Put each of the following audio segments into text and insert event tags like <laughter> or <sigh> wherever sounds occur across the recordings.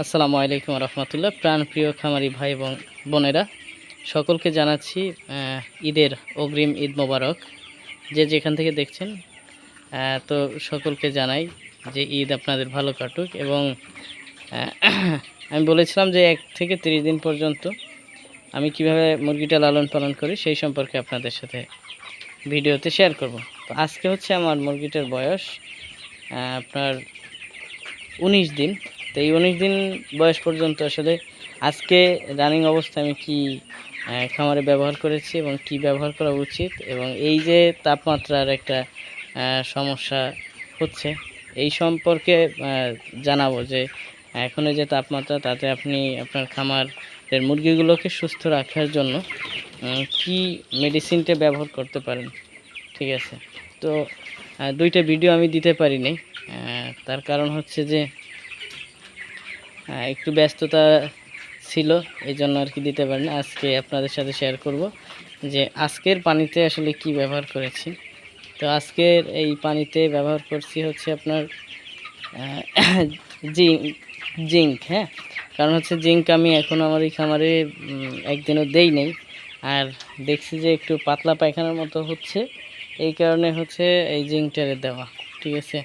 আসসালামু আলাইকুম রহমতুল্লাহ। প্রাণপ্রিয় খামারি ভাই এবং বোনেরা, সকলকে জানাচ্ছি ঈদের অগ্রিম ঈদ মোবারক। যে যেখান থেকে দেখছেন তো সকলকে জানাই যে ঈদ আপনাদের ভালো কাটুক এবং আমি বলেছিলাম যে এক থেকে তিরিশ দিন পর্যন্ত আমি কীভাবে মুরগিটা লালন পালন করি সেই সম্পর্কে আপনাদের সাথে ভিডিওতে শেয়ার করব। তো আজকে হচ্ছে আমার মুরগিটার বয়স আপনার উনিশ দিন। তো এই উনিশ দিন বয়স পর্যন্ত আসলে আজকে রানিং অবস্থায় আমি কি খামারে ব্যবহার করেছি এবং কি ব্যবহার করা উচিত এবং এই যে তাপমাত্রার একটা সমস্যা হচ্ছে, এই সম্পর্কে জানাব যে এখন যে তাপমাত্রা তাতে আপনি আপনার খামারের মুরগিগুলোকে সুস্থ রাখার জন্য কি মেডিসিনটা ব্যবহার করতে পারেন, ঠিক আছে? তো দুইটা ভিডিও আমি দিতে পারিনি তার কারণ হচ্ছে যে একটু ব্যস্ততা ছিল এই জন্য আর কি দিতে পারিনি। আজকে আপনাদের সাথে শেয়ার করব যে আজকের পানিতে আসলে কি ব্যবহার করেছি। তো আজকের এই পানিতে ব্যবহার করছি হচ্ছে আপনার <coughs> জিঙ্ক জিঙ্ক হ্যাঁ? কারণ হচ্ছে জিঙ্ক আমি এখন আমার এই খামারে একদিনও দেই নেই। আর দেখছি যে একটু পাতলা পায়খানার মতো হচ্ছে, এই কারণে হচ্ছে এই জিঙ্কটারে দেওয়া, ঠিক আছে?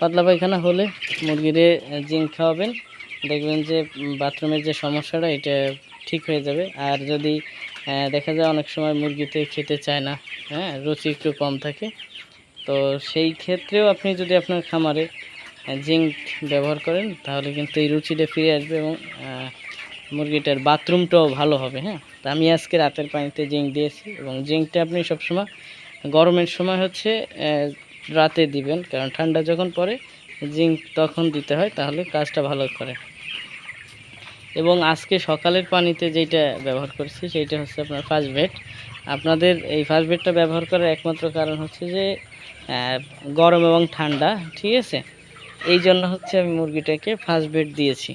পাতলা পায়খানা হলে মুরগিরে জিঙ্ক খাওয়াবেন। দেখবেন যে বাথরুমের যে সমস্যাটা, এটা ঠিক হয়ে যাবে। আর যদি দেখা যায় অনেক সময় মুরগিতে খেতে চায় না হ্যাঁ রুচি একটু কম থাকে, তো সেই ক্ষেত্রেও আপনি যদি আপনার খামারে জিঙ্ক ব্যবহার করেন, তাহলে কিন্তু এই রুচিটা ফিরে আসবে এবং মুরগিটার বাথরুমটাও ভালো হবে হ্যাঁ। তা আমি আজকে রাতের পানিতে জিঙ্ক দিয়েছি এবং জিঙ্কটা আপনি সবসময়, গরমের সময় হচ্ছে রাতে দিবেন, কারণ ঠান্ডা যখন পড়ে, জিঙ্ক তখন দিতে হয়, তাহলে কাজটা ভালো করে। এবং আজকে সকালের পানিতে যেটা ব্যবহার করছি, সেইটা হচ্ছে আপনার ফার্স্ট বেড আপনাদের এই ফার্স্ট বেডটা ব্যবহার করার একমাত্র কারণ হচ্ছে যে গরম এবং ঠান্ডা, ঠিক আছে? এই জন্য হচ্ছে আমি মুরগিটাকে ফার্স্ট বেড দিয়েছি।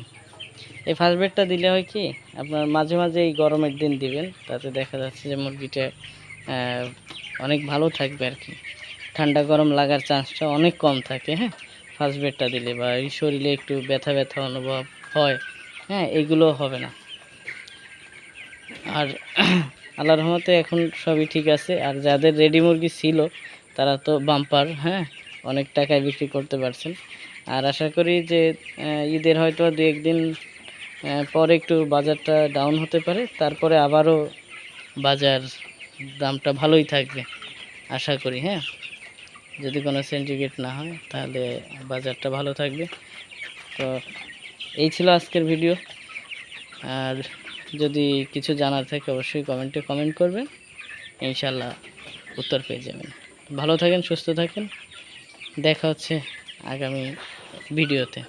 এই ফার্স্ট বেডটা দিলে হয় কি, আপনার মাঝে মাঝে এই গরমের দিন দিবেন, তাতে দেখা যাচ্ছে যে মুরগিটা অনেক ভালো থাকবে আর কি। ঠান্ডা গরম লাগার চান্সটা অনেক কম থাকে হ্যাঁ? ফার্স্ট বেডটা দিলে বা এই শরীরে একটু ব্যথা ব্যথা অনুভব হয় হ্যাঁ এগুলো হবে না। আর <clears throat> আল্লাহর রহমতে এখন সবই ঠিক আছে। আর যাদের রেডি মুরগি ছিল, তারা তো বাম্পার হ্যাঁ অনেক টাকায় বিক্রি করতে পারছেন। আর আশা করি যে ঈদের হয়তো দু একদিন পরে একটু বাজারটা ডাউন হতে পারে। তারপরে আবারও বাজার দামটা ভালোই থাকবে, আশা করি হ্যাঁ। যদি কোনো সেন্টিগ্রেট না হয়, তাহলে বাজারটা ভালো থাকবে। তো এই ছিল আজকের ভিডিও। আর যদি কিছু জানার থাকে, অবশ্যই কমেন্টে কমেন্ট করবেন। ইনশাল্লাহ উত্তর পেয়ে যাবেন। ভালো থাকেন, সুস্থ থাকেন। দেখা হচ্ছে আগামী ভিডিওতে।